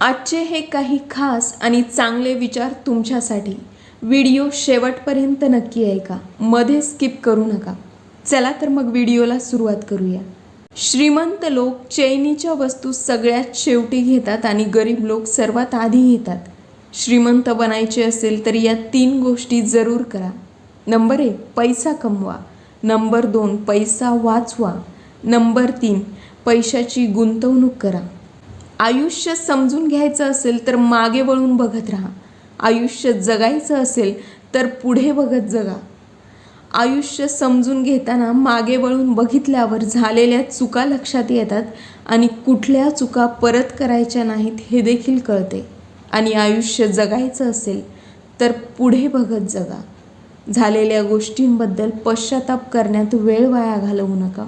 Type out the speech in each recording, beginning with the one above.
आजचे हे काही खास आणि चांगले विचार तुमच्यासाठी. व्हिडिओ शेवटपर्यंत नक्की ऐका. मध्ये स्किप करू नका. चला तर मग व्हिडिओला सुरुवात करूया. श्रीमंत लोक चैनीच्या वस्तू सगळ्यात शेवटी घेतात आणि गरीब लोक सर्वात आधी घेतात श्रीमंत बनायचे असेल तर या तीन गोष्टी जरूर करा. नंबर एक पैसा कमवा. नंबर दोन पैसा वाचवा. नंबर तीन पैशाची गुंतवणूक करा. आयुष्य समजून घ्यायचं असेल तर मागे वळून बघत राहा. आयुष्य जगायचं असेल तर पुढे बघत जगा. आयुष्य समजून घेताना मागे वळून बघितल्यावर झालेल्या चुका लक्षात येतात आणि कुठल्या चुका परत करायच्या नाहीत हे देखील कळते. आणि आयुष्य जगायचं असेल तर पुढे बघत जगा. झालेल्या गोष्टींबद्दल पश्चाताप करण्यात वेळ वाया घालवू नका.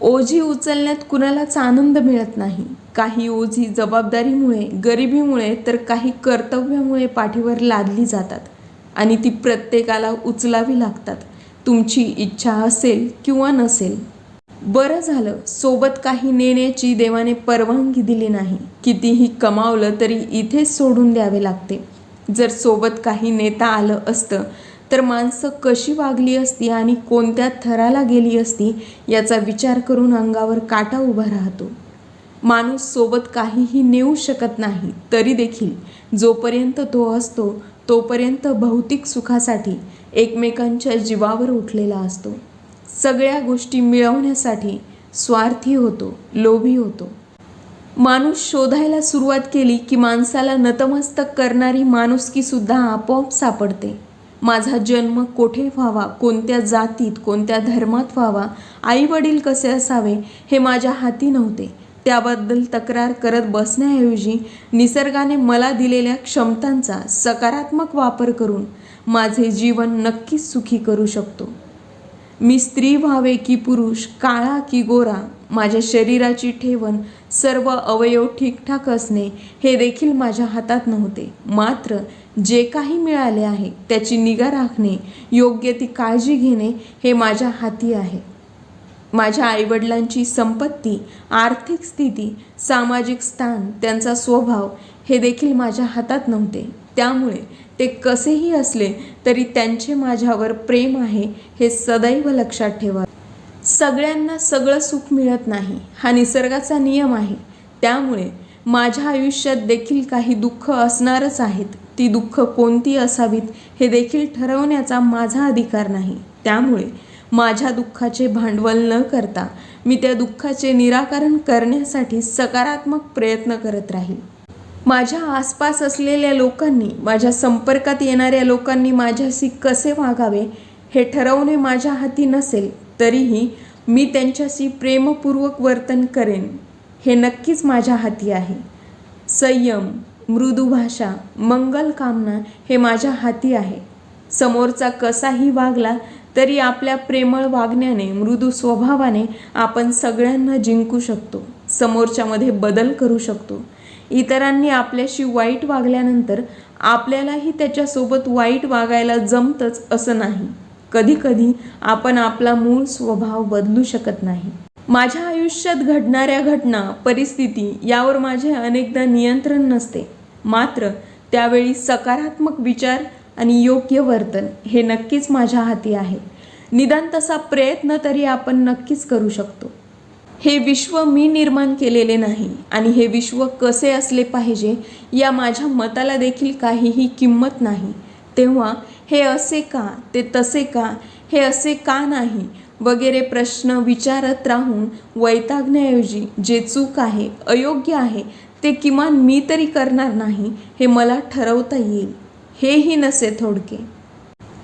ओझी उचलण्यात कुणालाच आनंद मिळत नाही. काही ओझी जबाबदारीमुळे गरिबीमुळे तर काही कर्तव्यामुळे पाठीवर लादली जातात आणि ती प्रत्येकाला उचलावी लागतात. तुमची इच्छा असेल किंवा नसेल. बरं झालं सोबत काही नेण्याची देवाने परवानगी दिली नाही. कितीही कमावलं तरी इथेच सोडून द्यावे लागते. जर सोबत काही नेता आलं असतं तर माणसं कशी वागली असती आणि कोणत्या थराला गेली असती याचा विचार करून अंगावर काटा उभा राहतो. माणूस सोबत काहीही नेऊ शकत नाही तरी देखील जोपर्यंत तो असतो तोपर्यंत भौतिक सुखासाठी एकमेकांच्या जीवावर उठलेला असतो. सगळ्या गोष्टी मिळवण्यासाठी स्वार्थी होतो लोभी होतो. माणूस शोधायला सुरुवात केली की माणसाला नतमस्तक करणारी माणुसकीसुद्धा आपोआप सापडते. माझा जन्म कोठे व्हावा कोणत्या जातीत कोणत्या धर्मात व्हावा आई वडील कसे असावे हे माझ्या हाती नव्हते. त्याबद्दल तक्रार करत बसण्याऐवजी निसर्गाने मला दिलेल्या क्षमतांचा सकारात्मक वापर करून माझे जीवन नक्कीच सुखी करू शकतो. मी स्त्री व्हावे की पुरुष काळा की गोरा माझ्या शरीराची ठेवण सर्व अवयव ठीकठाक असणे हे देखील माझ्या हातात नव्हते. मात्र जे काही मिळाले आहे त्याची निगा राखणे योग्य ती काळजी घेणे हे माझ्या हाती आहे. माझ्या आईवडिलांची संपत्ती आर्थिक स्थिती सामाजिक स्थान त्यांचा स्वभाव हे देखील माझ्या हातात नव्हते. त्यामुळे ते कसेही असले तरी त्यांचे माझ्यावर प्रेम आहे हे सदैव लक्षात ठेवा. सगळ्यांना सगळं सुख मिळत नाही हा निसर्गाचा नियम आहे. त्यामुळे माझ्या आयुष्यात देखील काही दुःख असणारच आहेत. ती दुःख कोणती असावीत हे देखील ठरवण्याचा माझा अधिकार नाही. त्यामुळे माझ्या दुःखाचे भांडवल न करता मी त्या दुःखाचे निराकरण करण्यासाठी सकारात्मक प्रयत्न करत राहील. माझ्या आसपास असलेल्या लोकांनी माझ्या संपर्कात येणाऱ्या लोकांनी माझ्याशी कसे वागावे हे ठरवणे माझ्या हाती नसेल तरीही मी त्यांच्याशी प्रेमपूर्वक वर्तन करेन हे नक्कीच माझ्या हाती आहे. संयम मृदू भाषा मंगल कामना हे माझ्या हाती आहे. समोरचा कसाही वागला तरी आपल्या प्रेमळ वागण्याने मृदू स्वभावाने आपण सगळ्यांना जिंकू शकतो समोरच्यामध्ये बदल करू शकतो. इतरांनी आपल्याशी वाईट वागल्यानंतर आपल्यालाही त्याच्यासोबत वाईट वागायला जमतच असं नाही. कधीकधी आपण आपला मूळ स्वभाव बदलू शकत नाही. माझ्या आयुष्यात घडणाऱ्या घटना परिस्थिती यावर माझे अनेकदा नियंत्रण नसते. मात्र त्यावेळी सकारात्मक विचार आणि योग्य वर्तन हे नक्कीच माझ्या हाती आहे. निदान तसा प्रयत्न तरी आपण नक्कीच करू शकतो. हे विश्व मी निर्माण केलेले नाही आणि हे विश्व कसे असले पाहिजे या माझ्या मताला देखील काहीही किंमत नाही. तेव्हा हे असे का ते तसे का हे असे का नाही वगैरे प्रश्न विचारत राहून वैतागण्याऐवजी जे चूक आहे अयोग्य आहे ते किमान मी तरी करणार नाही हे मला ठरवता येईल. हेही नसे थोडके.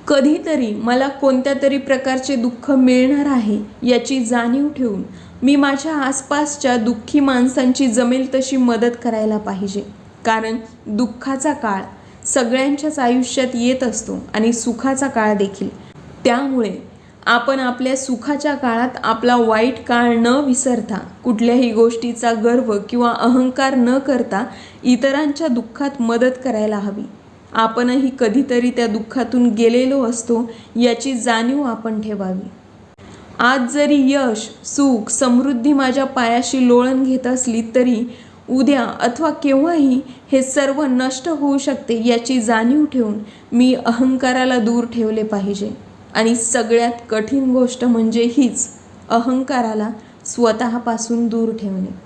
कधीतरी मला कोणत्या तरी प्रकारचे दुःख मिळणार आहे याची जाणीव ठेवून मी माझ्या आसपासच्या दुःखी माणसांची जमेल तशी मदत करायला पाहिजे. कारण दुःखाचा काळ सगळ्यांच्याच आयुष्यात येत असतो आणि सुखाचा काळ देखील. त्यामुळे आपण आपल्या सुखाच्या काळात आपला वाईट काळ न विसरता कुठल्याही गोष्टीचा गर्व किंवा अहंकार न करता इतरांच्या दुःखात मदत करायला हवी. आपणही कधीतरी त्या दुःखातून गेलेलो असतो याची जाणीव आपण ठेवावी. आज जरी यश सुख समृद्धी माझ्या पायाशी लोळण घेत असली तरी उद्या अथवा केव्हाही हे सर्व नष्ट होऊ शकते याची जाणीव ठेवून मी अहंकाराला दूर ठेवले पाहिजे. आणि सगळ्यात कठीण गोष्ट म्हणजे हीच अहंकाराला स्वतःपासून दूर ठेवणे.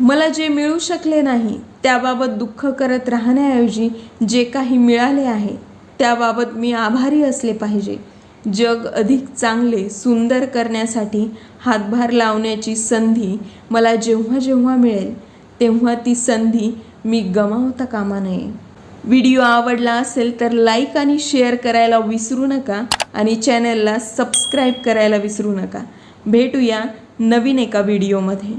मला जे मिळू शकले नाही त्याबाबत दुःख करत राहण्याऐवजी जे काही मिळाले आहे त्याबाबत मी आभारी असले पाहिजे. जग अधिक चांगले सुंदर करण्यासाठी हातभार लावण्याची संधी मला जेव्हा जेव्हा मिळेल तेव्हा ती संधी मी गमावता कामा नये. व्हिडिओ आवडला असेल तर लाईक आणि शेअर करायला विसरू नका आणि चॅनलला सबस्क्राईब करायला विसरू नका. भेटूया नवीन एका व्हिडिओमध्ये.